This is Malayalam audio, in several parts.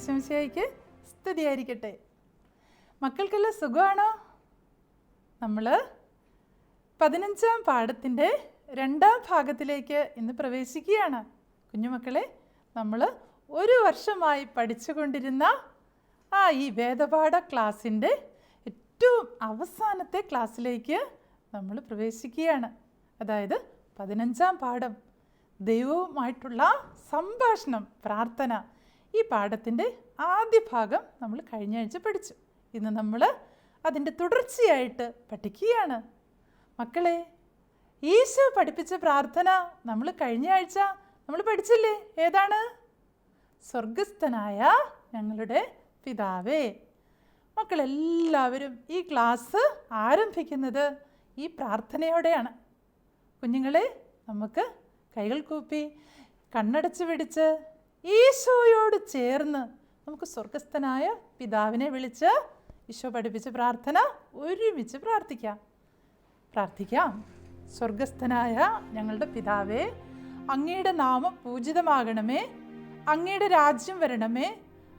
ഈശോമിശിയായിക്ക് സ്തുതിയായിരിക്കട്ടെ. മക്കൾക്കെല്ലാം സുഖമാണോ? നമ്മൾ പതിനഞ്ചാം പാഠത്തിന്റെ രണ്ടാം ഭാഗത്തിലേക്ക് ഇന്ന് പ്രവേശിക്കുകയാണ്. കുഞ്ഞുമക്കളെ നമ്മൾ ഒരു വർഷമായി പഠിച്ചുകൊണ്ടിരുന്ന ആ ഈ വേദപാഠ ക്ലാസ്സിന്റെ ഏറ്റവും അവസാനത്തെ ക്ലാസ്സിലേക്ക് നമ്മൾ പ്രവേശിക്കുകയാണ്. അതായത് പതിനഞ്ചാം പാഠം ദൈവവുമായിട്ടുള്ള സംഭാഷണം പ്രാർത്ഥന. ഈ പാഠത്തിന്റെ ആദ്യ ഭാഗം നമ്മൾ കഴിഞ്ഞ ആഴ്ച പഠിച്ചു. ഇന്ന് നമ്മൾ അതിന്റെ തുടർച്ചയായിട്ട് പഠിക്കുകയാണ്. മക്കളെ ഈശോ പഠിപ്പിച്ച പ്രാർത്ഥന നമ്മൾ കഴിഞ്ഞ ആഴ്ച നമ്മൾ പഠിച്ചില്ലേ? ഏതാണ്? സ്വർഗസ്ഥനായ ഞങ്ങളുടെ പിതാവേ. മക്കളെല്ലാവരും ഈ ക്ലാസ് ആരംഭിക്കുന്നത് ഈ പ്രാർത്ഥനയോടെയാണ്. കുഞ്ഞുങ്ങളെ നമുക്ക് കൈകൾ കൂപ്പി കണ്ണടച്ച് പിടിച്ച് ഈശോയോട് ചേർന്ന് നമുക്ക് സ്വർഗസ്ഥനായ പിതാവിനെ വിളിച്ച് ഈശോ പഠിപ്പിച്ച പ്രാർത്ഥന ഒരുമിച്ച് പ്രാർത്ഥിക്കാം. പ്രാർത്ഥിക്കാം. സ്വർഗസ്ഥനായ ഞങ്ങളുടെ പിതാവേ അങ്ങയുടെ നാമം പൂജിതമാകണമേ അങ്ങയുടെ രാജ്യം വരണമേ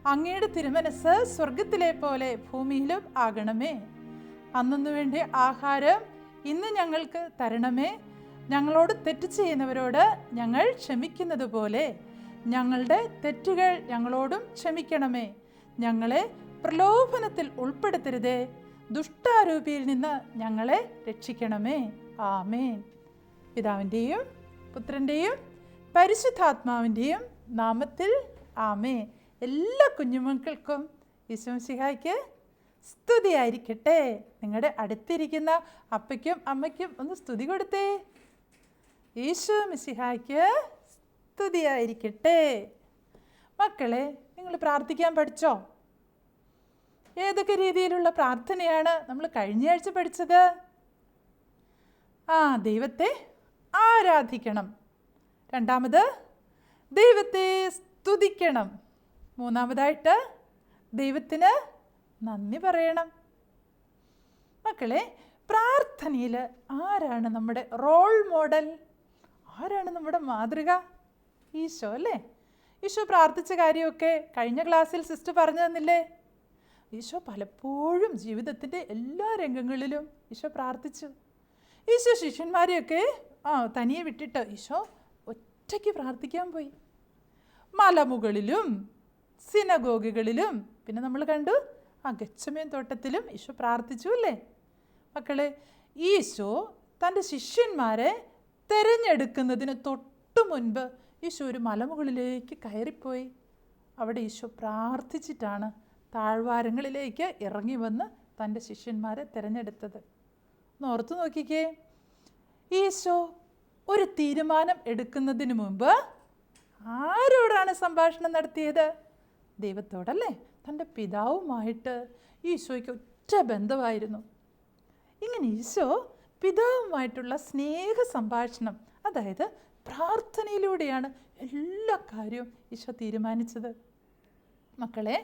അങ്ങയുടെ തിരുമനസ് സ്വർഗത്തിലെ പോലെ ഭൂമിയിലും ആകണമേ. അന്നു വേണ്ടി ആഹാരം ഇന്ന് ഞങ്ങൾക്ക് തരണമേ ഞങ്ങളോട് തെറ്റ് ചെയ്യുന്നവരോട് ഞങ്ങൾ ക്ഷമിക്കുന്നത് പോലെ ഞങ്ങളുടെ തെറ്റുകൾ ഞങ്ങളോടും ക്ഷമിക്കണമേ. ഞങ്ങളെ പ്രലോഭനത്തിൽ ഉൾപ്പെടുത്തരുതേ. ദുഷ്ടാരൂപിയിൽ നിന്ന് ഞങ്ങളെ രക്ഷിക്കണമേ. ആമേൻ. പിതാവിന്റെയും പുത്രന്റെയും പരിശുദ്ധാത്മാവിന്റെയും നാമത്തിൽ ആമേ എല്ലാ കുഞ്ഞുമക്കൾക്കും വിശ്വംസിഹായ്ക്ക് സ്തുതിയായിരിക്കട്ടെ. നിങ്ങളുടെ അടുത്തിരിക്കുന്ന അപ്പയ്ക്കും അമ്മയ്ക്കും ഒന്ന് സ്തുതി കൊടുത്തേ. ഈശോ മിശിഹായ്ക്ക് സ്തുതിയായിരിക്കട്ടെ മക്കളെ നിങ്ങൾ പ്രാർത്ഥിക്കാൻ പഠിച്ചോ? ഏതൊക്കെ രീതിയിലുള്ള പ്രാർത്ഥനയാണ് നമ്മൾ കഴിഞ്ഞ ആഴ്ച പഠിച്ചത്? ആ ദൈവത്തെ ആരാധിക്കണം. രണ്ടാമത് ദൈവത്തെ സ്തുതിക്കണം. മൂന്നാമതായിട്ട് ദൈവത്തിന് നന്ദി പറയണം. മക്കളെ പ്രാർത്ഥനയിൽ ആരാണ് നമ്മുടെ റോൾ മോഡൽ ആരാണ് നമ്മുടെ മാതൃക? ഈശോ അല്ലേ? ഈശോ പ്രാർത്ഥിച്ച കാര്യമൊക്കെ കഴിഞ്ഞ ക്ലാസ്സിൽ സിസ്റ്റർ പറഞ്ഞു തന്നില്ലേ? ഈശോ പലപ്പോഴും ജീവിതത്തിന്റെ എല്ലാ രംഗങ്ങളിലും ഈശോ പ്രാർത്ഥിച്ചു. ഈശോ ശിഷ്യന്മാരെയൊക്കെ ആ തനിയെ വിട്ടിട്ട് ഈശോ ഒറ്റയ്ക്ക് പ്രാർത്ഥിക്കാൻ പോയി. മലമുകളിലും സിനഗോഗികളിലും പിന്നെ നമ്മൾ കണ്ടു ആ ഗച്ഛമേൻ തോട്ടത്തിലും ഈശോ പ്രാർത്ഥിച്ചു അല്ലേ? മക്കളെ ഈശോ തന്റെ ശിഷ്യന്മാരെ തിരഞ്ഞെടുക്കുന്നതിന് തൊട്ടു മുൻപ് ഈശോ ഒരു മലമുകളിലേക്ക് കയറിപ്പോയി. അവിടെ ഈശോ പ്രാർത്ഥിച്ചിട്ടാണ് താഴ്വാരങ്ങളിലേക്ക് ഇറങ്ങി വന്ന് തന്റെ ശിഷ്യന്മാരെ തിരഞ്ഞെടുത്തത്. ഓർത്തു നോക്കിക്കേ. ഈശോ ഒരു തീരുമാനം എടുക്കുന്നതിന് മുമ്പ് ആരോടാണ് സംഭാഷണം നടത്തിയത്? ദൈവത്തോടല്ലേ? തന്റെ പിതാവുമായിട്ട് ഈശോയ്ക്ക് ഒറ്റ ബന്ധമായിരുന്നു. ഇങ്ങനെ ഈശോ പിതാവുമായിട്ടുള്ള സ്നേഹ സംഭാഷണം അതായത് പ്രാർത്ഥനയിലൂടെയാണ് എല്ലാ കാര്യവും ഈശോ തീരുമാനിച്ചത്. മക്കളെ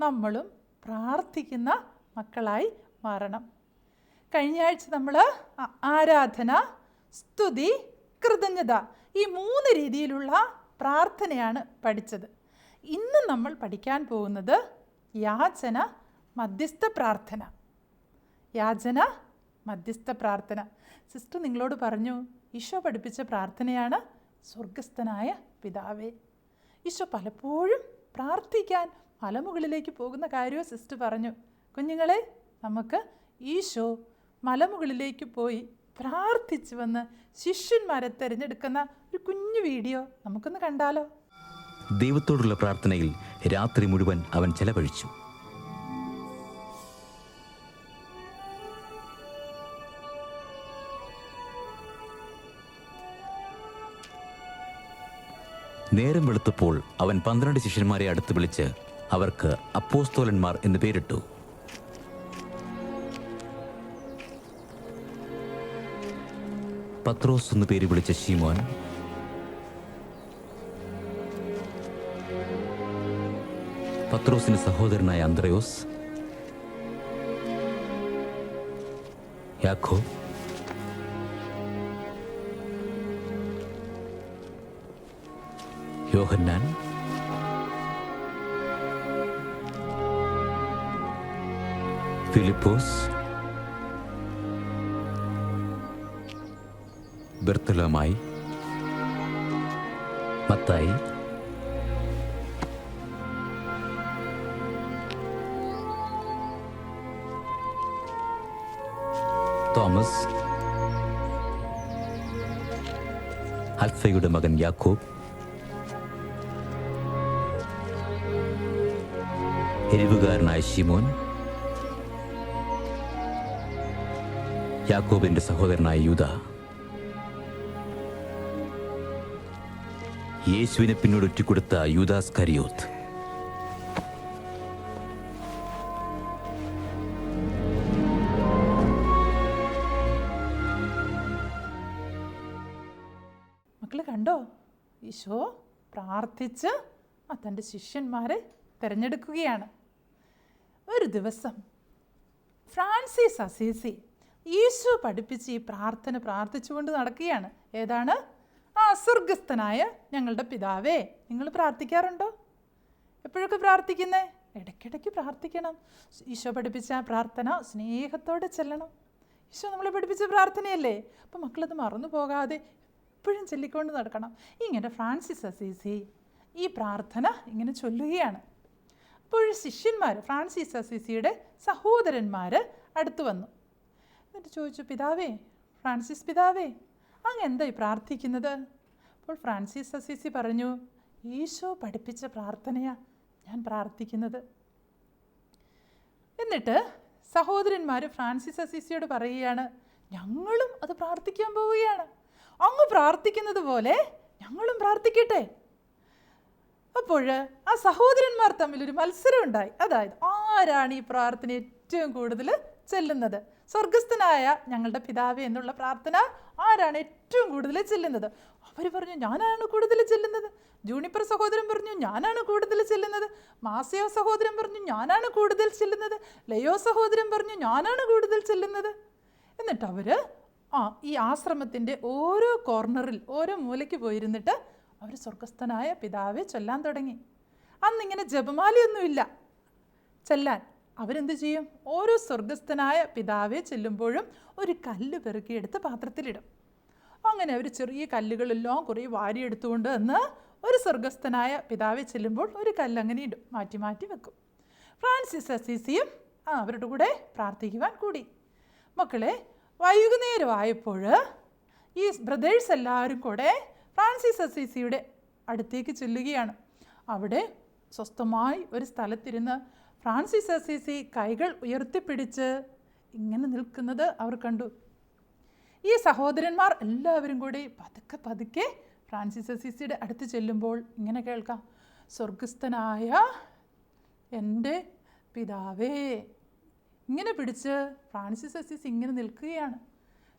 നമ്മളും പ്രാർത്ഥിക്കുന്ന മക്കളായി മാറണം. കഴിഞ്ഞ ആഴ്ച നമ്മൾ ആരാധന സ്തുതി കൃതജ്ഞത ഈ മൂന്ന് രീതിയിലുള്ള പ്രാർത്ഥനയാണ് പഠിച്ചത്. ഇന്ന് നമ്മൾ പഠിക്കാൻ പോകുന്നത് യാചന മധ്യസ്ഥ പ്രാർത്ഥന. യാചന മധ്യസ്ഥ പ്രാർത്ഥന. സിസ്റ്റർ നിങ്ങളോട് പറഞ്ഞു ഈശോ പഠിപ്പിച്ച പ്രാർത്ഥനയാണ് സ്വർഗസ്ഥനായ പിതാവേ. ഈശോ പലപ്പോഴും പ്രാർത്ഥിക്കാൻ മലമുകളിലേക്ക് പോകുന്ന കാര്യവും സിസ്റ്റർ പറഞ്ഞു. കുഞ്ഞുങ്ങളെ നമുക്ക് ഈശോ മലമുകളിലേക്ക് പോയി പ്രാർത്ഥിച്ചു വന്ന് ശിഷ്യന്മാരെ തിരഞ്ഞെടുക്കുന്ന ഒരു കുഞ്ഞു വീഡിയോ നമുക്കൊന്ന് കണ്ടാലോ? ദൈവത്തോടുള്ള പ്രാർത്ഥനയിൽ രാത്രി മുഴുവൻ അവൻ ചെലവഴിച്ചു. നേരം വെളുത്തപ്പോൾ അവൻ പന്ത്രണ്ട് ശിഷ്യന്മാരെ അടുത്ത് വിളിച്ച് അവർക്ക് അപ്പോസ്തോലന്മാർ എന്ന് പേരിട്ടു. പത്രോസ് എന്ന് പേര് വിളിച്ച ഷീമോൻ പത്രോസിന് സഹോദരനായ അന്ത്രയോസ് യാക്കോ യോഹന്നാൻ. ഫിലിപ്പോസ്. ബർത്തലോമായി. മത്തായി. തോമസ്. അൽഫയുടെ മകൻ യാക്കോബ്. ശിമോൻ. യാക്കോബിന്റെ സഹോദരനായ യൂത യേശുവിനെ പിന്നീട് ഒറ്റിക്കൊടുത്ത യൂദാസ് കരിയോത്ത് മക്കൾ കണ്ടോ? ഈശോ പ്രാർത്ഥിച്ച് തന്റെ ശിഷ്യന്മാരെ തിരഞ്ഞെടുക്കുകയാണ്. ഒരു ദിവസം ഫ്രാൻസിസ് അസീസി ഈശോ പഠിപ്പിച്ച് ഈ പ്രാർത്ഥന പ്രാർത്ഥിച്ചുകൊണ്ട് നടക്കുകയാണ്. ഏതാണ്? ആ സ്വർഗസ്ഥനായ ഞങ്ങളുടെ പിതാവേ നിങ്ങൾ പ്രാർത്ഥിക്കാറുണ്ടോ? എപ്പോഴൊക്കെ പ്രാർത്ഥിക്കുന്നേ? ഇടയ്ക്കിടയ്ക്ക് പ്രാർത്ഥിക്കണം. ഈശോ പഠിപ്പിച്ച പ്രാർത്ഥന സ്നേഹത്തോടെ ചെല്ലണം. ഈശോ നമ്മളെ പഠിപ്പിച്ച പ്രാർത്ഥനയല്ലേ? അപ്പം മക്കളത് മറന്നു പോകാതെ എപ്പോഴും ചൊല്ലിക്കൊണ്ട് നടക്കണം. ഇങ്ങനെ ഫ്രാൻസിസ് അസീസി ഈ പ്രാർത്ഥന ഇങ്ങനെ ചൊല്ലുകയാണ്. അപ്പോൾ ശിഷ്യന്മാർ ഫ്രാൻസിസ് അസീസിയുടെ സഹോദരന്മാർ അടുത്തു വന്നു. എന്നിട്ട് ചോദിച്ചു പിതാവേ ഫ്രാൻസിസ് പിതാവേ അങ്ങ് എന്തായി പ്രാർത്ഥിക്കുന്നത്? അപ്പോൾ ഫ്രാൻസിസ് അസീസി പറഞ്ഞു ഈശോ പഠിപ്പിച്ച പ്രാർത്ഥനയാ ഞാൻ പ്രാർത്ഥിക്കുന്നത്. എന്നിട്ട് സഹോദരന്മാർ ഫ്രാൻസിസ് അസീസിയോട് പറയുകയാണ് ഞങ്ങളും അത് പ്രാർത്ഥിക്കാൻ പോവുകയാണ്. അങ്ങ് പ്രാർത്ഥിക്കുന്നത് പോലെ ഞങ്ങളും പ്രാർത്ഥിക്കട്ടെ. അപ്പോൾ ആ സഹോദരന്മാർ തമ്മിൽ ഒരു മത്സരം ഉണ്ടായി അതായത് ആരാണ് ഈ പ്രാർത്ഥന ഏറ്റവും കൂടുതൽ ചെല്ലുന്നത്? സ്വർഗസ്ഥനായ ഞങ്ങളുടെ പിതാവ് എന്നുള്ള പ്രാർത്ഥന ആരാണ് ഏറ്റവും കൂടുതൽ ചെല്ലുന്നത്? അവർ പറഞ്ഞു ഞാനാണ് കൂടുതൽ ചെല്ലുന്നത്. ജൂണിപ്പർ സഹോദരൻ പറഞ്ഞു ഞാനാണ് കൂടുതൽ ചെല്ലുന്നത്. മാസയോ സഹോദരൻ പറഞ്ഞു ഞാനാണ് കൂടുതൽ ചെല്ലുന്നത്. ലയോ സഹോദരൻ പറഞ്ഞു ഞാനാണ് കൂടുതൽ ചെല്ലുന്നത്. എന്നിട്ട് അവർ ആ ഈ ആശ്രമത്തിന്റെ ഓരോ കോർണറിൽ ഓരോ മൂലയ്ക്ക് പോയിരുന്നിട്ട് അവർ സ്വർഗസ്ഥനായ പിതാവെ ചൊല്ലാൻ തുടങ്ങി. അന്നിങ്ങനെ ജപമാലയൊന്നുമില്ല. ചെല്ലാൻ അവരെന്ത് ചെയ്യും? ഓരോ സ്വർഗസ്ഥനായ പിതാവെ ചെല്ലുമ്പോഴും ഒരു കല്ല് പെറുക്കിയെടുത്ത് പാത്രത്തിലിടും. അങ്ങനെ അവർ ചെറിയ കല്ലുകളെല്ലാം കുറേ വാരിയെടുത്തുകൊണ്ട് എന്ന് ഒരു സ്വർഗസ്ഥനായ പിതാവെ ചെല്ലുമ്പോൾ ഒരു കല്ല് അങ്ങനെ ഇടും. മാറ്റി മാറ്റി വെക്കും. ഫ്രാൻസിസ് അസീസിയും അവരുടെ കൂടെ പ്രാർത്ഥിക്കുവാൻ കൂടി. മക്കളെ വൈകുന്നേരമായപ്പോൾ ഈ ബ്രദേഴ്സ് എല്ലാവരും കൂടെ ഫ്രാൻസിസ് അസീസിയുടെ അടുത്തേക്ക് ചെല്ലുകയാണ്. അവിടെ സ്വസ്ഥമായി ഒരു സ്ഥലത്തിരുന്ന് ഫ്രാൻസിസ് അസീസി കൈകൾ ഉയർത്തിപ്പിടിച്ച് ഇങ്ങനെ നിൽക്കുന്നത് അവർ കണ്ടു. ഈ സഹോദരന്മാർ എല്ലാവരും കൂടി പതുക്കെ പതുക്കെ ഫ്രാൻസിസ് അസീസിയുടെ അടുത്ത് ചെല്ലുമ്പോൾ ഇങ്ങനെ കേൾക്കാം. സ്വർഗസ്ഥനായ എന്റെ പിതാവേ ഇങ്ങനെ പിടിച്ച് ഫ്രാൻസിസ് അസീസ് ഇങ്ങനെ നിൽക്കുകയാണ്.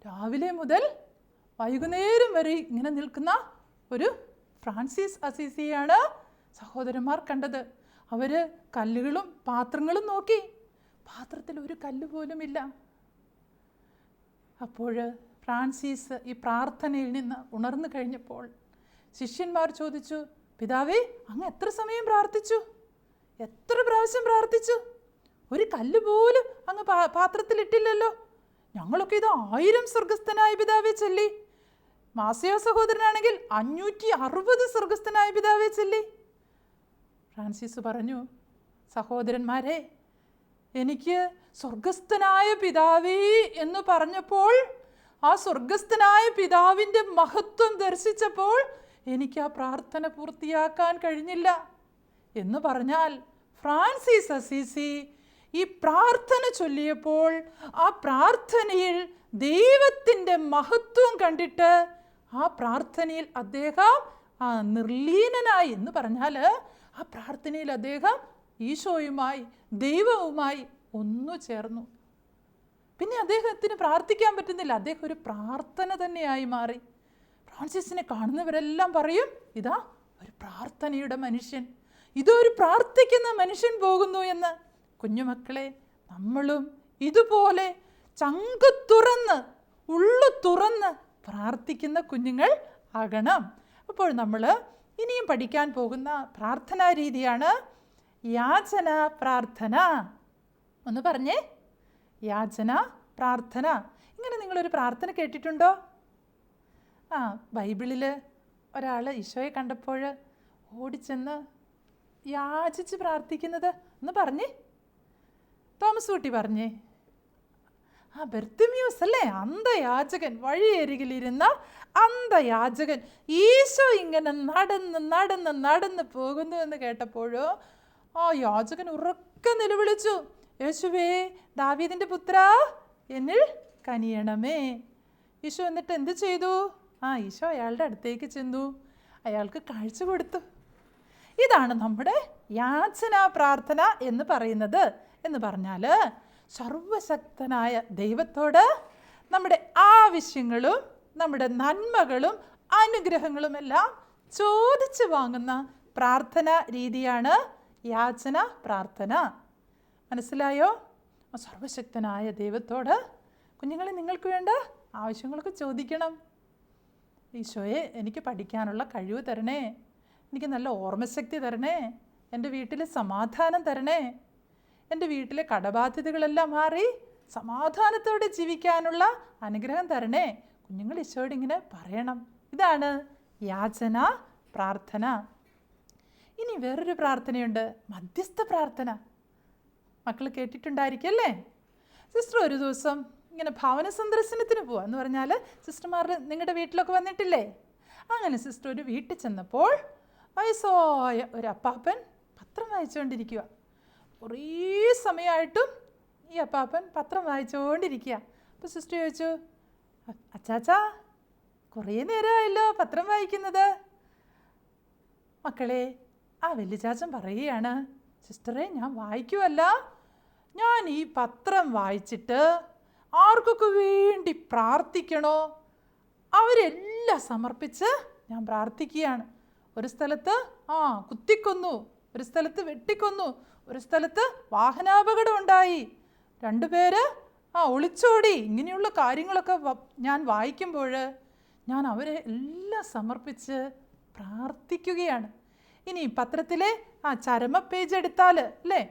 രാവിലെ മുതൽ വൈകുന്നേരം വരെ ഇങ്ങനെ നിൽക്കുന്ന ഒരു ഫ്രാൻസിസ് അസീസിയാണ് സഹോദരന്മാർ കണ്ടത്. അവർ കല്ലുകളും പാത്രങ്ങളും നോക്കി. പാത്രത്തിൽ ഒരു കല്ല് പോലുമില്ല അപ്പോൾ ഫ്രാൻസിസ് ഈ പ്രാർത്ഥനയിൽ നിന്ന് ഉണർന്നു കഴിഞ്ഞപ്പോൾ ശിഷ്യന്മാർ ചോദിച്ചു പിതാവേ അങ്ങ് എത്ര സമയം പ്രാർത്ഥിച്ചു? എത്ര പ്രാവശ്യം പ്രാർത്ഥിച്ചു? ഒരു കല്ല് പോലും അങ്ങ് പാത്രത്തിലിട്ടില്ലല്ലോ. ഞങ്ങളൊക്കെ ഇത് ആയിരം സ്വർഗസ്ഥനായ പിതാവേ ചൊല്ലി. മാസയോ സഹോദരനാണെങ്കിൽ അഞ്ഞൂറ്റി അറുപത് സ്വർഗസ്ഥനായ പിതാവേ ചൊല്ലി. ഫ്രാൻസിസ് പറഞ്ഞു സഹോദരന്മാരെ എനിക്ക് സ്വർഗസ്ഥനായ പിതാവേ എന്ന് പറഞ്ഞപ്പോൾ ആ സ്വർഗസ്ഥനായ പിതാവിന്റെ മഹത്വം ദർശിച്ചപ്പോൾ എനിക്ക് ആ പ്രാർത്ഥന പൂർത്തിയാക്കാൻ കഴിഞ്ഞില്ല. എന്ന് പറഞ്ഞാൽ ഫ്രാൻസിസ് അസീസി ഈ പ്രാർത്ഥന ചൊല്ലിയപ്പോൾ ആ പ്രാർത്ഥനയിൽ ദൈവത്തിന്റെ മഹത്വം കണ്ടിട്ട് ആ പ്രാർത്ഥനയിൽ അദ്ദേഹം നിർലീനനായി എന്ന് പറഞ്ഞാൽ ആ പ്രാർത്ഥനയിൽ അദ്ദേഹം ഈശോയുമായി ദൈവവുമായി ഒന്നു ചേർന്നു. പിന്നെ അദ്ദേഹത്തിന് പ്രാർത്ഥിക്കാൻ പറ്റുന്നില്ല. അദ്ദേഹം ഒരു പ്രാർത്ഥന തന്നെയായി മാറി. ഫ്രാൻസിസിനെ കാണുന്നവരെല്ലാം പറയും ഇതാ ഒരു പ്രാർത്ഥനയുടെ മനുഷ്യൻ. ഇതൊരു പ്രാർത്ഥിക്കുന്ന മനുഷ്യൻ പോകുന്നു എന്ന്. കുഞ്ഞുമക്കളെ നമ്മളും ഇതുപോലെ ചങ്ക് തുറന്ന് ഉള്ളു തുറന്ന് പ്രാർത്ഥിക്കുന്ന കുഞ്ഞുങ്ങൾ ആകണം. അപ്പോൾ നമ്മൾ ഇനിയും പഠിക്കാൻ പോകുന്ന പ്രാർത്ഥനാ രീതിയാണ് യാചന പ്രാർത്ഥന. ഒന്ന് പറഞ്ഞേ. യാചന പ്രാർത്ഥന. ഇങ്ങനെ നിങ്ങളൊരു പ്രാർത്ഥന കേട്ടിട്ടുണ്ടോ? ആ ബൈബിളിൽ ഒരാൾ ഈശോയെ കണ്ടപ്പോൾ ഓടിച്ചെന്ന് യാചിച്ച് പ്രാർത്ഥിക്കുന്നത്. ഒന്ന് പറഞ്ഞേ. തോമസ് കുട്ടി പറഞ്ഞേ. ആ ബെർത്തിമ്യൂസ് അല്ലേ? അന്ധയാചകൻ. വഴിയരികിലിരുന്ന അന്ധയാചകൻ. ഈശോ ഇങ്ങനെ നടന്ന് നടന്ന് നടന്ന് പോകുന്നു എന്ന് കേട്ടപ്പോഴോ ആ യാചകൻ ഉറക്കെ നിലവിളിച്ചു. യേശുവേ ദാവീദിന്റെ പുത്ര എന്നിൽ കനിയണമേ. ഈശോ എന്നിട്ട് എന്ത് ചെയ്തു? ആ ഈശോ അയാളുടെ അടുത്തേക്ക് ചെന്നു. അയാൾക്ക് കാഴ്ച കൊടുത്തു. ഇതാണ് നമ്മുടെ യാചന പ്രാർത്ഥന എന്ന് പറയുന്നത്. എന്ന് പറഞ്ഞാൽ സർവശക്തനായ ദൈവത്തോട് നമ്മുടെ ആവശ്യങ്ങളും നമ്മുടെ നന്മകളും അനുഗ്രഹങ്ങളും എല്ലാം ചോദിച്ചു വാങ്ങുന്ന പ്രാർത്ഥന രീതിയാണ് യാചന പ്രാർത്ഥന. മനസ്സിലായോ? സർവശക്തനായ ദൈവത്തോട് കുഞ്ഞുങ്ങളെ നിങ്ങൾക്ക് വേണ്ട ആവശ്യങ്ങളൊക്കെ ചോദിക്കണം. ഈശോയെ എനിക്ക് പഠിക്കാനുള്ള കഴിവ് തരണേ. എനിക്ക് നല്ല ഓർമ്മശക്തി തരണേ. എന്റെ വീട്ടിൽ സമാധാനം തരണേ. എന്റെ വീട്ടിലെ കടബാധ്യതകളെല്ലാം മാറി സമാധാനത്തോടെ ജീവിക്കാനുള്ള അനുഗ്രഹം തരണേ. കുഞ്ഞുങ്ങൾ ഈശോയോട് ഇങ്ങനെ പറയണം. ഇതാണ് യാചന പ്രാർത്ഥന. ഇനി വേറൊരു പ്രാർത്ഥനയുണ്ട്. മധ്യസ്ഥ പ്രാർത്ഥന. മക്കൾ കേട്ടിട്ടുണ്ടായിരിക്കും അല്ലേ സിസ്റ്റർ ഒരു ദിവസം ഇങ്ങനെ ഭവന സന്ദർശനത്തിന് പോവാ. എന്ന് പറഞ്ഞാൽ സിസ്റ്റർമാർ നിങ്ങളുടെ വീട്ടിലൊക്കെ വന്നിട്ടില്ലേ? അങ്ങനെ സിസ്റ്റർ ഒരു വീട്ടിൽ ചെന്നപ്പോൾ വയസ്സായ ഒരു അപ്പാപ്പൻ പത്രം വായിച്ചുകൊണ്ടിരിക്കുക കുറേ സമയമായിട്ടും ഈ അപ്പാപ്പൻ പത്രം വായിച്ചുകൊണ്ടിരിക്കുക അപ്പോൾ സിസ്റ്റർ ചോദിച്ചു "അ- അച്ചാച്ചാ കുറേ നേരമായല്ലോ പത്രം വായിക്കുന്നത്. മക്കളെ ആ വല്യചാച്ചൻ പറയുകയാണ് സിസ്റ്ററെ ഞാൻ വായിക്കുമല്ല ഞാൻ ഈ പത്രം വായിച്ചിട്ട് ആർക്കൊക്കെ വേണ്ടി പ്രാർത്ഥിക്കണോ? അവരെല്ലാം സമർപ്പിച്ച് ഞാൻ പ്രാർത്ഥിക്കുകയാണ് ഒരു സ്ഥലത്ത് ആ കുത്തിക്കൊന്നു. ഒരു സ്ഥലത്ത് വെട്ടിക്കൊന്നു. ഒരു സ്ഥലത്ത് വാഹനാപകടം ഉണ്ടായി. രണ്ടുപേര് ആ ഒളിച്ചോടി. ഇങ്ങനെയുള്ള കാര്യങ്ങളൊക്കെ ഞാൻ വായിക്കുമ്പോൾ ഞാൻ അവരെ എല്ലാം സമർപ്പിച്ച് പ്രാർത്ഥിക്കുകയാണ്. ഇനി പത്രത്തിലെ ആ ചരമ പേജ് എടുത്താൽ അല്ലേ?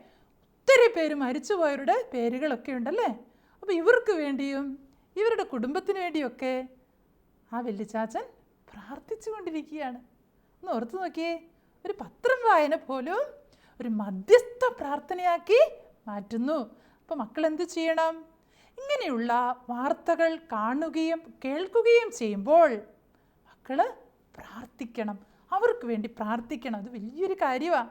ഒത്തിരി പേര് മരിച്ചുപോയവരുടെ പേരുകളൊക്കെ ഉണ്ടല്ലേ? അപ്പോൾ ഇവർക്ക് വേണ്ടിയും ഇവരുടെ കുടുംബത്തിന് വേണ്ടിയൊക്കെ ആ വല്യച്ചാച്ചൻ പ്രാർത്ഥിച്ചു കൊണ്ടിരിക്കുകയാണ് ഒന്ന് ഓർത്ത് നോക്കിയേ ഒരു പത്രം വായന പോലും ഒരു മധ്യസ്ഥ പ്രാർത്ഥനയാക്കി മാറ്റുന്നു. അപ്പോൾ മക്കൾ എന്ത് ചെയ്യണം? ഇങ്ങനെയുള്ള വാർത്തകൾ കാണുകയും കേൾക്കുകയും ചെയ്യുമ്പോൾ മക്കൾ പ്രാർത്ഥിക്കണം. അവർക്ക് വേണ്ടി പ്രാർത്ഥിക്കണം. അത് വലിയൊരു കാര്യമാണ്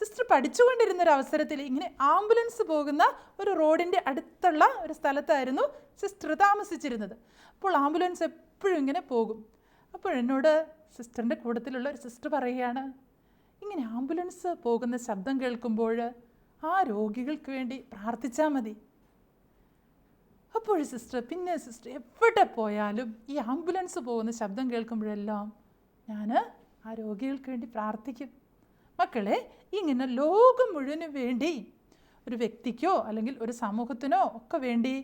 സിസ്റ്റർ പഠിച്ചുകൊണ്ടിരുന്ന ഒരു അവസരത്തിൽ ഇങ്ങനെ ആംബുലൻസ് പോകുന്ന ഒരു റോഡിന്റെ അടുത്തുള്ള ഒരു സ്ഥലത്തായിരുന്നു സിസ്റ്റർ താമസിച്ചിരുന്നത്. അപ്പോൾ ആംബുലൻസ് എപ്പോഴും ഇങ്ങനെ പോകും. അപ്പോൾ എന്നോട് സിസ്റ്ററിന്റെ കൂട്ടത്തിലുള്ള ഒരു സിസ്റ്റർ പറയുകയാണ് ഇങ്ങനെ ആംബുലൻസ് പോകുന്ന ശബ്ദം കേൾക്കുമ്പോൾ ആ രോഗികൾക്ക് വേണ്ടി പ്രാർത്ഥിച്ചാൽ മതി. അപ്പോൾ സിസ്റ്റർ പിന്നെ സിസ്റ്റർ എവിടെ പോയാലും ഈ ആംബുലൻസ് പോകുന്ന ശബ്ദം കേൾക്കുമ്പോഴെല്ലാം ഞാൻ ആ രോഗികൾക്ക് വേണ്ടി പ്രാർത്ഥിക്കും. മക്കളെ ഇങ്ങനെ ലോകം മുഴുവനും വേണ്ടി ഒരു വ്യക്തിക്കോ അല്ലെങ്കിൽ ഒരു സമൂഹത്തിനോ ഒക്കെ വേണ്ടി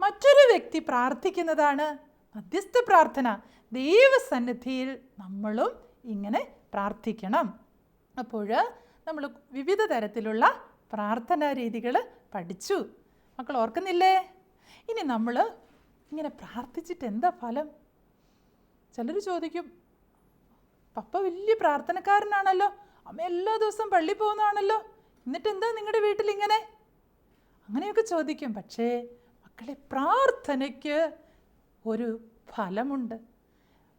മറ്റൊരു വ്യക്തി പ്രാർത്ഥിക്കുന്നതാണ് മധ്യസ്ഥ പ്രാർത്ഥന. ദൈവസന്നിധിയിൽ നമ്മളും ഇങ്ങനെ പ്രാർത്ഥിക്കണം. അപ്പോൾ നമ്മൾ വിവിധ തരത്തിലുള്ള പ്രാർത്ഥനാ രീതികൾ പഠിച്ചു. മക്കൾ ഓർക്കുന്നില്ലേ? ഇനി നമ്മൾ ഇങ്ങനെ പ്രാർത്ഥിച്ചിട്ട് എന്താ ഫലം? ചിലർ ചോദിക്കും പപ്പ വലിയ പ്രാർത്ഥനക്കാരനാണല്ലോ അമ്മ എല്ലാ ദിവസവും പള്ളി പോകുന്നതാണല്ലോ എന്നിട്ട് എന്താ നിങ്ങളുടെ വീട്ടിൽ ഇങ്ങനെ അങ്ങനെയൊക്കെ ചോദിക്കും. പക്ഷേ മക്കളെ പ്രാർത്ഥനയ്ക്ക് ഒരു ഫലമുണ്ട്.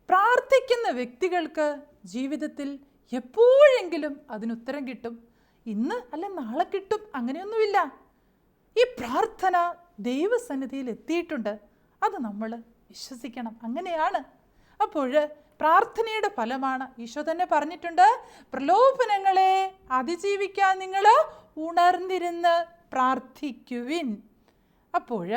പ്രാർത്ഥിക്കുന്ന വ്യക്തികൾക്ക് ജീവിതത്തിൽ എപ്പോഴെങ്കിലും അതിനുത്തരം കിട്ടും. ഇന്ന് അല്ല നാളെ കിട്ടും. അങ്ങനെയൊന്നുമില്ല. ഈ പ്രാർത്ഥന ദൈവസന്നിധിയിൽ എത്തിയിട്ടുണ്ട്. അത് നമ്മൾ വിശ്വസിക്കണം. അങ്ങനെയാണ്. അപ്പോൾ പ്രാർത്ഥനയുടെ ഫലമാണ് ഈശോ തന്നെ പറഞ്ഞിട്ടുണ്ട്. പ്രലോഭനങ്ങളെ അതിജീവിക്കാൻ നിങ്ങൾ ഉണർന്നിരുന്ന് പ്രാർത്ഥിക്കുവിൻ. അപ്പോൾ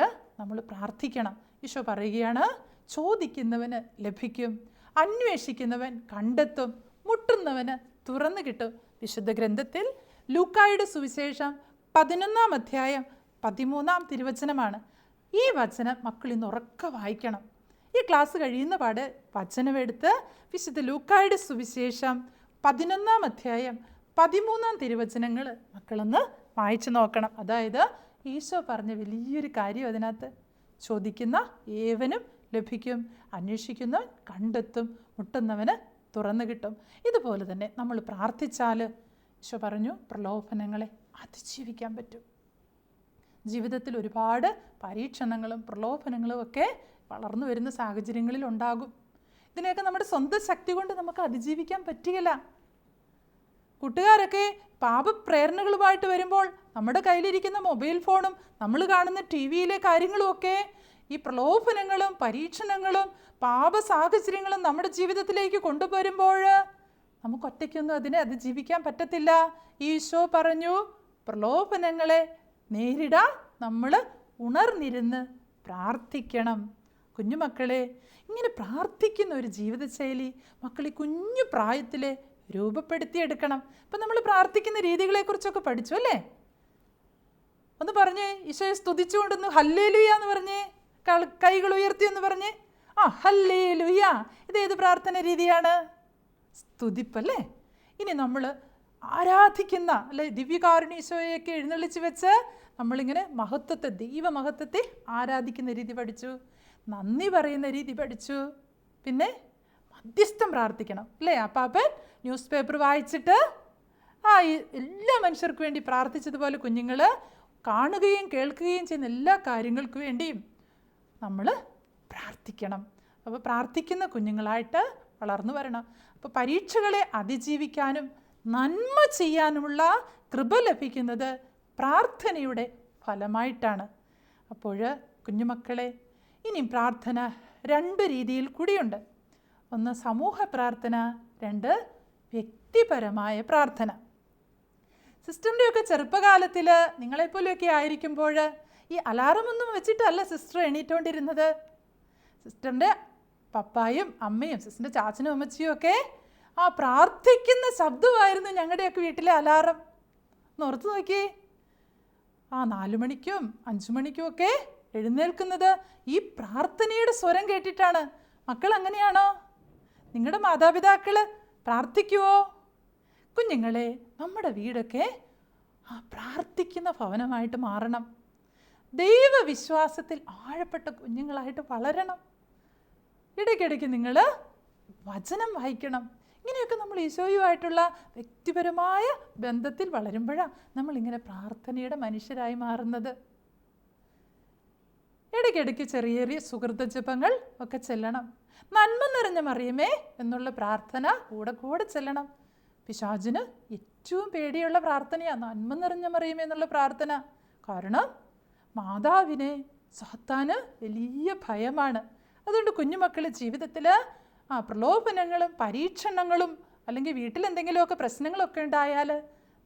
നമ്മൾ പ്രാർത്ഥിക്കണം. ഈശോ പറയുകയാണ് ചോദിക്കുന്നവന് ലഭിക്കും അന്വേഷിക്കുന്നവൻ കണ്ടെത്തും. മുട്ടുന്നവന് തുറന്നു കിട്ടും. വിശുദ്ധ ഗ്രന്ഥത്തിൽ ലൂക്കായുടെ സുവിശേഷം പതിനൊന്നാം അധ്യായം പതിമൂന്നാം തിരുവചനമാണ്. ഈ വചനം മക്കൾ ഇന്ന് ഉറക്കെ വായിക്കണം. ഈ ക്ലാസ് കഴിയുന്ന പാട് വചനമെടുത്ത് വിശുദ്ധ ലൂക്കായുടെ സുവിശേഷം പതിനൊന്നാം അധ്യായം പതിമൂന്നാം തിരുവചനങ്ങൾ മക്കളൊന്ന് വായിച്ചു നോക്കണം. അതായത് ഈശോ പറഞ്ഞ വലിയൊരു കാര്യം അതിനകത്ത് ചോദിക്കുന്ന ഏവനും ലഭിക്കും അന്വേഷിക്കുന്നവൻ കണ്ടെത്തും മുട്ടുന്നവന് തുറന്നു കിട്ടും. ഇതുപോലെ തന്നെ നമ്മൾ പ്രാർത്ഥിച്ചാൽ ഈശോ പറഞ്ഞു പ്രലോഭനങ്ങളെ അതിജീവിക്കാൻ പറ്റും. ജീവിതത്തിൽ ഒരുപാട് പരീക്ഷണങ്ങളും പ്രലോഭനങ്ങളും ഒക്കെ വളർന്നു വരുന്ന സാഹചര്യങ്ങളിൽ ഉണ്ടാകും. ഇതിനെയൊക്കെ നമ്മുടെ സ്വന്തം ശക്തി കൊണ്ട് നമുക്ക് അതിജീവിക്കാൻ പറ്റുകയില്ല. കൂട്ടുകാരൊക്കെ പാപപ്രേരണകളുമായിട്ട് വരുമ്പോൾ നമ്മുടെ കയ്യിലിരിക്കുന്ന മൊബൈൽ ഫോണും നമ്മൾ കാണുന്ന ടി വിയിലെ കാര്യങ്ങളുമൊക്കെ ഈ പ്രലോഭനങ്ങളും പരീക്ഷണങ്ങളും പാപ സാഹചര്യങ്ങളും നമ്മുടെ ജീവിതത്തിലേക്ക് കൊണ്ടുവരുമ്പോൾ നമുക്ക് ഒറ്റയ്ക്കൊന്നും അതിനെ അതിജീവിക്കാൻ പറ്റത്തില്ല. ഈശോ പറഞ്ഞു പ്രലോഭനങ്ങളെ നേരിടാൻ നമ്മൾ ഉണർന്നിരുന്ന് പ്രാർത്ഥിക്കണം. കുഞ്ഞുമക്കളെ ഇങ്ങനെ പ്രാർത്ഥിക്കുന്ന ഒരു ജീവിതശൈലി മക്കൾ ഈ കുഞ്ഞു പ്രായത്തിൽ രൂപപ്പെടുത്തിയെടുക്കണം. ഇപ്പം നമ്മൾ പ്രാർത്ഥിക്കുന്ന രീതികളെക്കുറിച്ചൊക്കെ പഠിച്ചു അല്ലേ? ഒന്ന് പറഞ്ഞേ ഈശോയെ സ്തുതിച്ചുകൊണ്ടൊന്ന് ഹല്ലേലുയാന്ന് പറഞ്ഞേ. കൈകൾ ഉയർത്തി എന്ന് പറഞ്ഞ് ആ ഹല്ലേ ലുയ ഇതേത് പ്രാർത്ഥന രീതിയാണ്? സ്തുതിപ്പല്ലേ? ഇനി നമ്മൾ ആരാധിക്കുന്ന അല്ലെ ദിവ്യകാരുണീശോയൊക്കെ എഴുന്നള്ളിച്ച് വെച്ച് നമ്മളിങ്ങനെ മഹത്വത്തെ ദൈവമഹത്വത്തെ ആരാധിക്കുന്ന രീതി പഠിച്ചു നന്ദി പറയുന്ന രീതി പഠിച്ചു പിന്നെ മധ്യസ്ഥം പ്രാർത്ഥിക്കണം അല്ലേ? അപ്പാപ്പൻ ന്യൂസ് പേപ്പർ വായിച്ചിട്ട് ആ എല്ലാ മനുഷ്യർക്കു വേണ്ടി പ്രാർത്ഥിച്ചതുപോലെ കുഞ്ഞുങ്ങൾ കാണുകയും കേൾക്കുകയും ചെയ്യുന്ന എല്ലാ കാര്യങ്ങൾക്ക് വേണ്ടിയും നമ്മൾ പ്രാർത്ഥിക്കണം. അപ്പോൾ പ്രാർത്ഥിക്കുന്ന കുഞ്ഞുങ്ങളായിട്ട് വളർന്നു വരണം. അപ്പോൾ പരീക്ഷകളെ അതിജീവിക്കാനും നന്മ ചെയ്യാനുമുള്ള കൃപ ലഭിക്കുന്നത് പ്രാർത്ഥനയുടെ ഫലമായിട്ടാണ്. അപ്പോൾ കുഞ്ഞുമക്കളെ ഇനി പ്രാർത്ഥന രണ്ട് രീതിയിൽ കൂടിയുണ്ട്. ഒന്ന് സമൂഹ പ്രാർത്ഥന രണ്ട് വ്യക്തിപരമായ പ്രാർത്ഥന. സിസ്റ്ററിന്റെയൊക്കെ ചെറുപ്പകാലത്തിൽ നിങ്ങളെപ്പോലെയൊക്കെ ആയിരിക്കുമ്പോൾ ഈ അലാറമൊന്നും വെച്ചിട്ടല്ല സിസ്റ്റർ എണീറ്റോണ്ടിരുന്നത്. സിസ്റ്ററിന്റെ പപ്പായും അമ്മയും സിസ്റ്ററിന്റെ ചാച്ചനും അമ്മച്ചിയും ഒക്കെ ആ പ്രാർത്ഥിക്കുന്ന ശബ്ദമായിരുന്നു ഞങ്ങളുടെയൊക്കെ വീട്ടിലെ അലാറം. ഒന്ന് ഓർത്ത് നോക്കിയേ. ആ നാലു മണിക്കും അഞ്ചു മണിക്കും ഒക്കെ എഴുന്നേൽക്കുന്നത് ഈ പ്രാർത്ഥനയുടെ സ്വരം കേട്ടിട്ടാണ്. മക്കൾ അങ്ങനെയാണോ? നിങ്ങളുടെ മാതാപിതാക്കൾ പ്രാർത്ഥിക്കുവോ? കുഞ്ഞുങ്ങളെ നമ്മുടെ വീടൊക്കെ ആ പ്രാർത്ഥിക്കുന്ന ഭവനമായിട്ട് മാറണം. ദൈവവിശ്വാസത്തിൽ ആഴപ്പെട്ട കുഞ്ഞുങ്ങളായിട്ട് വളരണം. ഇടയ്ക്കിടയ്ക്ക് നിങ്ങൾ വചനം വായിക്കണം. ഇങ്ങനെയൊക്കെ നമ്മൾ ഈശോയുമായിട്ടുള്ള വ്യക്തിപരമായ ബന്ധത്തിൽ വളരുമ്പോഴാണ് നമ്മളിങ്ങനെ പ്രാർത്ഥനയുടെ മനുഷ്യരായി മാറുന്നത്. ഇടയ്ക്കിടയ്ക്ക് ചെറിയ ചെറിയ സുഹൃത ജപങ്ങൾ ഒക്കെ ചെല്ലണം. നന്മ നിറഞ്ഞ മറിയമേ എന്നുള്ള പ്രാർത്ഥന കൂടെ കൂടെ ചെല്ലണം. പിശാചിന് ഏറ്റവും പേടിയുള്ള പ്രാർത്ഥനയാണ് നന്മ നിറഞ്ഞ മറിയമേ എന്നുള്ള പ്രാർത്ഥന. കാരണം മാതാവിനെ സാത്താന് വലിയ ഭയമാണ്. അതുകൊണ്ട് കുഞ്ഞുമക്കൾ ജീവിതത്തിൽ ആ പ്രലോഭനങ്ങളും പരീക്ഷണങ്ങളും അല്ലെങ്കിൽ വീട്ടിൽ എന്തെങ്കിലുമൊക്കെ പ്രശ്നങ്ങളൊക്കെ ഉണ്ടായാൽ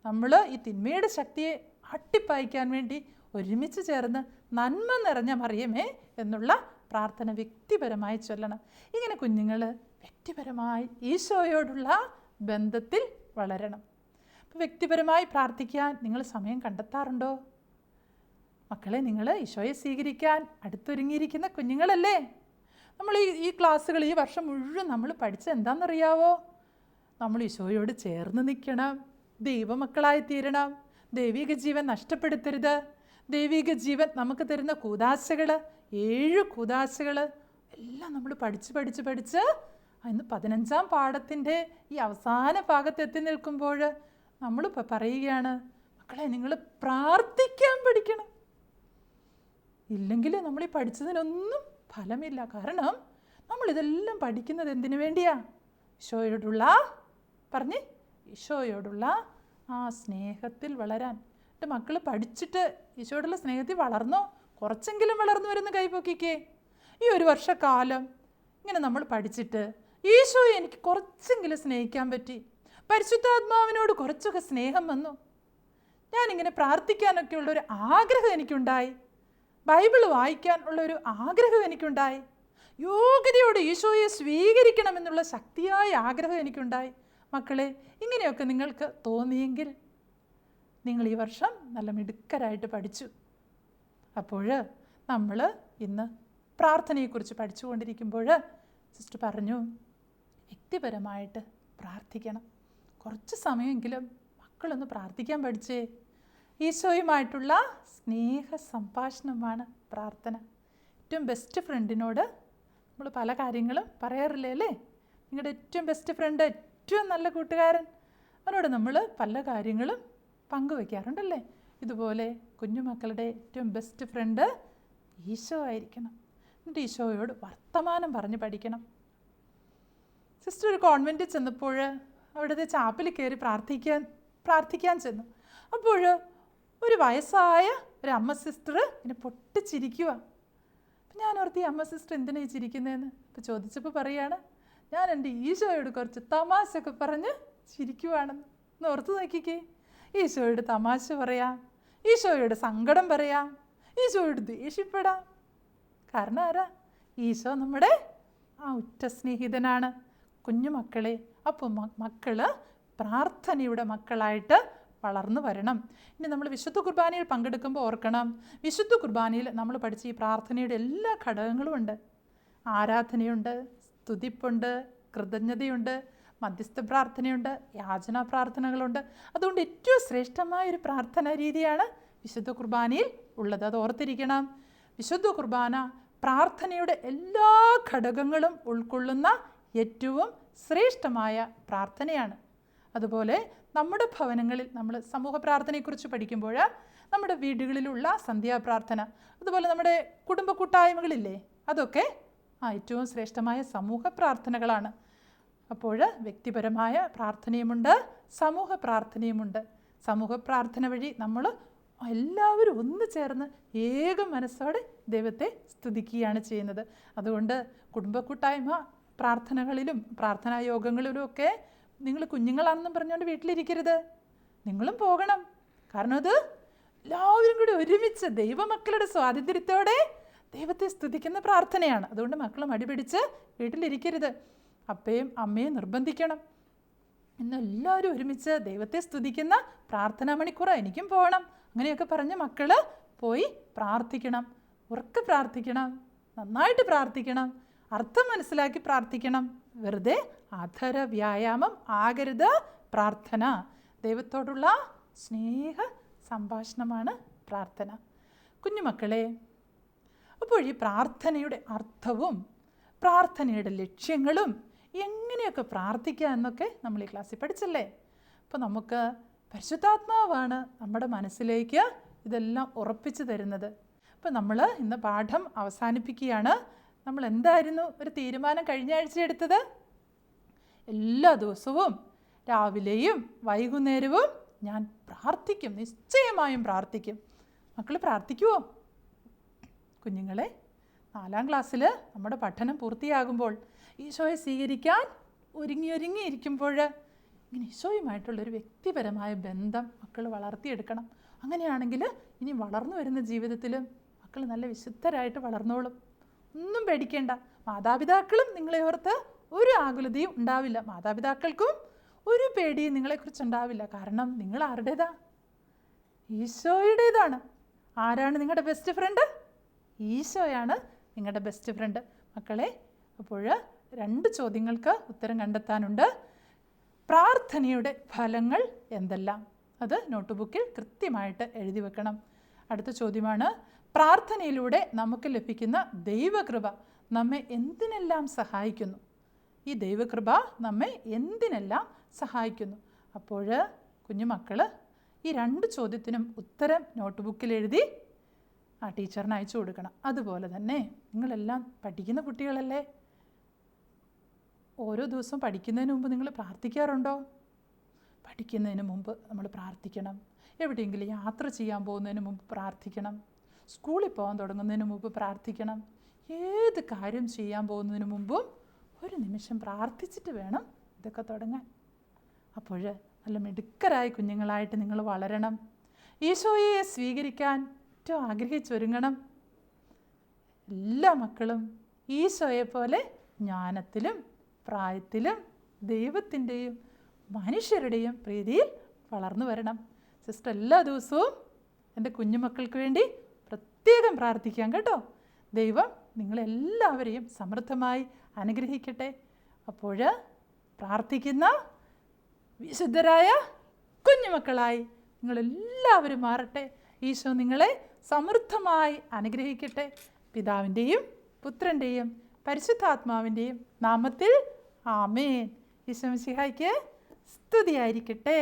നമ്മൾ ഈ തിന്മയുടെ ശക്തിയെ അട്ടിപ്പായിക്കാൻ വേണ്ടി ഒരുമിച്ച് ചേർന്ന് നന്മ നിറഞ്ഞ മറിയമേ എന്നുള്ള പ്രാർത്ഥന വ്യക്തിപരമായി ചൊല്ലണം. ഇങ്ങനെ കുഞ്ഞുങ്ങൾ വ്യക്തിപരമായി ഈശോയോടുള്ള ബന്ധത്തിൽ വളരണം. വ്യക്തിപരമായി പ്രാർത്ഥിക്കാൻ നിങ്ങൾ സമയം കണ്ടെത്താറുണ്ടോ? മക്കളെ നിങ്ങൾ ഈശോയെ സ്വീകരിക്കാൻ അടുത്തൊരുങ്ങിയിരിക്കുന്ന കുഞ്ഞുങ്ങളല്ലേ? നമ്മൾ ഈ ഈ ക്ലാസ്സുകൾ ഈ വർഷം മുഴുവൻ നമ്മൾ പഠിച്ചത് എന്താണെന്നറിയാവോ? നമ്മൾ ഈശോയോട് ചേർന്ന് നിൽക്കണം. ദൈവമക്കളായി തീരണം. ദൈവിക ജീവൻ നഷ്ടപ്പെടുത്തരുത്. ദൈവിക ജീവൻ നമുക്ക് തരുന്ന കൂതാശകൾ ഏഴ് കൂതാശകൾ എല്ലാം നമ്മൾ പഠിച്ച് പഠിച്ച് പഠിച്ച് ഇന്ന് പതിനഞ്ചാം പാഠത്തിന്റെ ഈ അവസാന ഭാഗത്ത് എത്തി നിൽക്കുമ്പോൾ നമ്മളിപ്പോൾ പറയുകയാണ് മക്കളെ നിങ്ങൾ പ്രാർത്ഥിക്കാൻ പഠിക്കണം. ഇല്ലെങ്കിൽ നമ്മൾ ഈ പഠിച്ചതിനൊന്നും ഫലമില്ല. കാരണം നമ്മളിതെല്ലാം പഠിക്കുന്നത് എന്തിനു വേണ്ടിയാ? ഈശോയോടുള്ള പറഞ്ഞ് ഈശോയോടുള്ള ആ സ്നേഹത്തിൽ വളരാൻ. എന്റെ മക്കൾ പഠിച്ചിട്ട് ഈശോയോടുള്ള സ്നേഹത്തിൽ വളർന്നോ? കുറച്ചെങ്കിലും വളർന്നു വരുന്ന കൈപ്പൊക്കിക്കേ ഈ ഒരു വർഷക്കാലം ഇങ്ങനെ നമ്മൾ പഠിച്ചിട്ട് ഈശോയെ എനിക്ക് കുറച്ചെങ്കിലും സ്നേഹിക്കാൻ പറ്റി. പരിശുദ്ധാത്മാവിനോട് കുറച്ചൊക്കെ സ്നേഹം വന്നു. ഞാനിങ്ങനെ പ്രാർത്ഥിക്കാനൊക്കെയുള്ള ഉള്ളൊരു ആഗ്രഹം എനിക്കുണ്ടായി. ബൈബിൾ വായിക്കാനുള്ള ഒരു ആഗ്രഹം എനിക്കുണ്ടായി. യോഗ്യതയോടെ ഈശോയെ സ്വീകരിക്കണമെന്നുള്ള ശക്തിയായ ആഗ്രഹം എനിക്കുണ്ടായി. മക്കളെ ഇങ്ങനെയൊക്കെ നിങ്ങൾക്ക് തോന്നിയെങ്കിൽ നിങ്ങൾ ഈ വർഷം നല്ല മിടുക്കരായിട്ട് പഠിച്ചു. അപ്പോൾ നമ്മൾ ഇന്ന് പ്രാർത്ഥനയെക്കുറിച്ച് പഠിച്ചുകൊണ്ടിരിക്കുമ്പോൾ സിസ്റ്റർ പറഞ്ഞു വ്യക്തിപരമായിട്ട് പ്രാർത്ഥിക്കണം. കുറച്ച് സമയമെങ്കിലും മക്കളൊന്ന് പ്രാർത്ഥിക്കാൻ പഠിച്ചേ. ഈശോയുമായിട്ടുള്ള സ്നേഹ സംഭാഷണമാണ് പ്രാർത്ഥന. ഏറ്റവും ബെസ്റ്റ് ഫ്രണ്ടിനോട് നമ്മൾ പല കാര്യങ്ങളും പറയാറില്ലേ അല്ലേ? നിങ്ങളുടെ ഏറ്റവും ബെസ്റ്റ് ഫ്രണ്ട് ഏറ്റവും നല്ല കൂട്ടുകാരൻ അവനോട് നമ്മൾ പല കാര്യങ്ങളും പങ്കുവെക്കാറുണ്ടല്ലേ? ഇതുപോലെ കുഞ്ഞുമക്കളുടെ ഏറ്റവും ബെസ്റ്റ് ഫ്രണ്ട് ഈശോ ആയിരിക്കണം. എന്നിട്ട് ഈശോയോട് വർത്തമാനം പറഞ്ഞ് പഠിക്കണം. സിസ്റ്റർ ഒരു കോൺവെന്റിൽ ചെന്നപ്പോൾ അവിടുത്തെ ചാപ്പിൽ കയറി പ്രാർത്ഥിക്കാൻ പ്രാർത്ഥിക്കാൻ ചെന്നു. അപ്പോൾ ഒരു വയസ്സായ ഒരു അമ്മ സിസ്റ്റർ എന്നെ പൊട്ടിച്ചിരിക്കുക അപ്പം ഞാൻ ഓർത്തി അമ്മ സിസ്റ്റർ എന്തിനാ ഈ ചിരിക്കുന്നതെന്ന് അപ്പോൾ ചോദിച്ചപ്പോൾ പറയാണ് ഞാൻ എന്റെ ഈശോയോട് കുറച്ച് തമാശയൊക്കെ പറഞ്ഞ് ചിരിക്കുവാണെന്ന്. ഒന്ന് ഓർത്ത് നോക്കിക്കേ. ഈശോയോട് തമാശ പറയാം ഈശോയോട് സങ്കടം പറയാം ഈശോയോട് ദേഷ്യപ്പെടാം. കാരണം ആരാ? ഈശോ നമ്മുടെ ആ ഉറ്റ സ്നേഹിതനാണ്. കുഞ്ഞു മക്കളെ. അപ്പോൾ മക്കൾ പ്രാർത്ഥനയുടെ മക്കളായിട്ട് വളർന്നു വരണം. ഇനി നമ്മൾ വിശുദ്ധ കുർബാനയിൽ പങ്കെടുക്കുമ്പോൾ ഓർക്കണം. വിശുദ്ധ കുർബാനയിൽ നമ്മൾ പഠിച്ച ഈ പ്രാർത്ഥനയുടെ എല്ലാ ഘടകങ്ങളും ഉണ്ട്. ആരാധനയുണ്ട് സ്തുതിപ്പുണ്ട് കൃതജ്ഞതയുണ്ട് മധ്യസ്ഥ പ്രാർത്ഥനയുണ്ട് യാചനാ പ്രാർത്ഥനകളുണ്ട്. അതുകൊണ്ട് ഏറ്റവും ശ്രേഷ്ഠമായ ഒരു പ്രാർത്ഥനാ രീതിയാണ് വിശുദ്ധ കുർബാനയിൽ ഉള്ളത്. അത് ഓർത്തിരിക്കണം. വിശുദ്ധ കുർബാന പ്രാർത്ഥനയുടെ എല്ലാ ഘടകങ്ങളും ഉൾക്കൊള്ളുന്ന ഏറ്റവും ശ്രേഷ്ഠമായ പ്രാർത്ഥനയാണ്. അതുപോലെ നമ്മുടെ ഭവനങ്ങളിൽ നമ്മൾ സമൂഹ പ്രാർത്ഥനയെക്കുറിച്ച് പഠിക്കുമ്പോൾ നമ്മുടെ വീടുകളിലുള്ള സന്ധ്യാപ്രാർത്ഥന അതുപോലെ നമ്മുടെ കുടുംബ കൂട്ടായ്മകളില്ലേ അതൊക്കെ ആ ഏറ്റവും ശ്രേഷ്ഠമായ സമൂഹ പ്രാർത്ഥനകളാണ്. അപ്പോൾ വ്യക്തിപരമായ പ്രാർത്ഥനയുമുണ്ട് സമൂഹ പ്രാർത്ഥനയുമുണ്ട്. സമൂഹ പ്രാർത്ഥന വഴി നമ്മൾ എല്ലാവരും ഒന്ന് ചേർന്ന് ഏക മനസ്സോടെ ദൈവത്തെ സ്തുതിക്കുകയാണ് ചെയ്യുന്നത്. അതുകൊണ്ട് കുടുംബ കൂട്ടായ്മ പ്രാർത്ഥനകളിലും പ്രാർത്ഥനാ യോഗങ്ങളിലും ഒക്കെ നിങ്ങൾ കുഞ്ഞുങ്ങളാണെന്നും പറഞ്ഞുകൊണ്ട് വീട്ടിലിരിക്കരുത്. നിങ്ങളും പോകണം. കാരണം അത് എല്ലാവരും കൂടി ഒരുമിച്ച് ദൈവമക്കളുടെ സ്വാതന്ത്ര്യത്തോടെ ദൈവത്തെ സ്തുതിക്കുന്ന പ്രാർത്ഥനയാണ്. അതുകൊണ്ട് മക്കൾ മടിപിടിച്ച് വീട്ടിലിരിക്കരുത്. അപ്പയും അമ്മയും നിർബന്ധിക്കണം. ഇന്ന് എല്ലാവരും ഒരുമിച്ച് ദൈവത്തെ സ്തുതിക്കുന്ന പ്രാർത്ഥനാ മണിക്കൂർ എനിക്കും പോകണം. അങ്ങനെയൊക്കെ പറഞ്ഞ് മക്കൾ പോയി പ്രാർത്ഥിക്കണം. ഉറക്കെ പ്രാർത്ഥിക്കണം. നന്നായിട്ട് പ്രാർത്ഥിക്കണം. അർത്ഥം മനസ്സിലാക്കി പ്രാർത്ഥിക്കണം. വെറുതെ അധര വ്യായാമം ആകരുത്. പ്രാർത്ഥന. ദൈവത്തോടുള്ള സ്നേഹ സംഭാഷണമാണ് പ്രാർത്ഥന. കുഞ്ഞുമക്കളെ അപ്പോൾ ഈ പ്രാർത്ഥനയുടെ അർത്ഥവും പ്രാർത്ഥനയുടെ ലക്ഷ്യങ്ങളും എങ്ങനെയൊക്കെ പ്രാർത്ഥിക്കുക എന്നൊക്കെ നമ്മൾ ഈ ക്ലാസ്സിൽ പഠിച്ചല്ലേ? അപ്പോൾ നമുക്ക് പരിശുദ്ധാത്മാവാണ് നമ്മുടെ മനസ്സിലേക്ക് ഇതെല്ലാം ഉറപ്പിച്ചു തരുന്നത്. അപ്പോൾ നമ്മൾ ഇന്ന് പാഠം അവസാനിപ്പിക്കുകയാണ്. നമ്മൾ എന്തായിരുന്നു ഒരു തീരുമാനം കഴിഞ്ഞ ആഴ്ച എടുത്തത്? എല്ലാ ദിവസവും രാവിലെയും വൈകുന്നേരവും ഞാൻ പ്രാർത്ഥിക്കും നിശ്ചയമായും പ്രാർത്ഥിക്കും. മക്കൾ പ്രാർത്ഥിക്കുമോ കുഞ്ഞുങ്ങളെ നാലാം ക്ലാസ്സിൽ നമ്മുടെ പഠനം പൂർത്തിയാകുമ്പോൾ ഈശോയെ സ്വീകരിക്കാൻ ഒരുങ്ങി ഒരുങ്ങി ഇരിക്കുമ്പോൾ ഇങ്ങനെ ഈശോയുമായിട്ടുള്ളൊരു വ്യക്തിപരമായ ബന്ധം മക്കൾ വളർത്തിയെടുക്കണം. അങ്ങനെയാണെങ്കിൽ ഇനി വളർന്നു വരുന്ന ജീവിതത്തിലും മക്കൾ നല്ല വിശുദ്ധരായിട്ട് വളർന്നോളും. ഒന്നും പേടിക്കേണ്ട. മാതാപിതാക്കളും നിങ്ങളെ ഓർത്ത് ഒരു ആകുലതയും ഉണ്ടാവില്ല. മാതാപിതാക്കൾക്കും ഒരു പേടിയും നിങ്ങളെക്കുറിച്ച് ഉണ്ടാവില്ല. കാരണം നിങ്ങൾ ആരുടേതാ? ഈശോയുടേതാണ്. ആരാണ് നിങ്ങളുടെ ബെസ്റ്റ് ഫ്രണ്ട് ഈശോയാണ് നിങ്ങളുടെ ബെസ്റ്റ് ഫ്രണ്ട് മക്കളെ അപ്പോൾ രണ്ട് ചോദ്യങ്ങൾക്ക് ഉത്തരം കണ്ടെത്താനുണ്ട്. പ്രാർത്ഥനയുടെ ഫലങ്ങൾ എന്തെല്ലാം? അത് നോട്ട് ബുക്കിൽ കൃത്യമായിട്ട് എഴുതി വെക്കണം. അടുത്ത ചോദ്യമാണ് പ്രാർത്ഥനയിലൂടെ നമുക്ക് ലഭിക്കുന്ന ദൈവകൃപ നമ്മെ എന്തിനെല്ലാം സഹായിക്കുന്നു? ഈ ദൈവകൃപ നമ്മെ എന്തിനെല്ലാം സഹായിക്കുന്നു? അപ്പോൾ കുഞ്ഞുമക്കൾ ഈ രണ്ട് ചോദ്യത്തിനും ഉത്തരം നോട്ട് ബുക്കിൽ എഴുതി ആ ടീച്ചറിന് അയച്ചു കൊടുക്കണം. അതുപോലെ തന്നെ നിങ്ങളെല്ലാം പഠിക്കുന്ന കുട്ടികളല്ലേ? ഓരോ ദിവസവും പഠിക്കുന്നതിന് മുമ്പ് നിങ്ങൾ പ്രാർത്ഥിക്കാറുണ്ടോ? പഠിക്കുന്നതിന് മുമ്പ് നമ്മൾ പ്രാർത്ഥിക്കണം. എവിടെയെങ്കിലും യാത്ര ചെയ്യാൻ പോകുന്നതിന് മുമ്പ് പ്രാർത്ഥിക്കണം. സ്കൂളിൽ പോകാൻ തുടങ്ങുന്നതിന് മുമ്പ് പ്രാർത്ഥിക്കണം. ഏത് കാര്യം ചെയ്യാൻ പോകുന്നതിന് മുമ്പും ഒരു നിമിഷം പ്രാർത്ഥിച്ചിട്ട് വേണം ഇതൊക്കെ തുടങ്ങാൻ. അപ്പോൾ നല്ല മിടുക്കരായ കുഞ്ഞുങ്ങളായിട്ട് നിങ്ങൾ വളരണം. ഈശോയെ സ്വീകരിക്കാൻ ഏറ്റവും ആഗ്രഹിച്ചൊരുങ്ങണം എല്ലാ മക്കളും ഈശോയെ പോലെ ജ്ഞാനത്തിലും പ്രായത്തിലും ദൈവത്തിന്റെയും മനുഷ്യരുടെയും പ്രീതിയിൽ വളർന്നു വരണം. സിസ്റ്റർ എല്ലാ ദിവസവും എന്റെ കുഞ്ഞുമക്കൾക്ക് വേണ്ടി പ്രത്യേകം പ്രാർത്ഥിക്കാം കേട്ടോ. ദൈവം നിങ്ങളെല്ലാവരെയും സമൃദ്ധമായി അനുഗ്രഹിക്കട്ടെ. അപ്പോൾ പ്രാർത്ഥിക്കുന്ന വിശുദ്ധരായ കുഞ്ഞുമക്കളായി നിങ്ങളെല്ലാവരും മാറട്ടെ. ഈശോ നിങ്ങളെ സമൃദ്ധമായി അനുഗ്രഹിക്കട്ടെ. പിതാവിന്റെയും പുത്രന്റെയും പരിശുദ്ധാത്മാവിന്റെയും നാമത്തിൽ ആമേൻ. ഈശോ മിശിഹായ്ക്ക് സ്തുതിയായിരിക്കട്ടെ.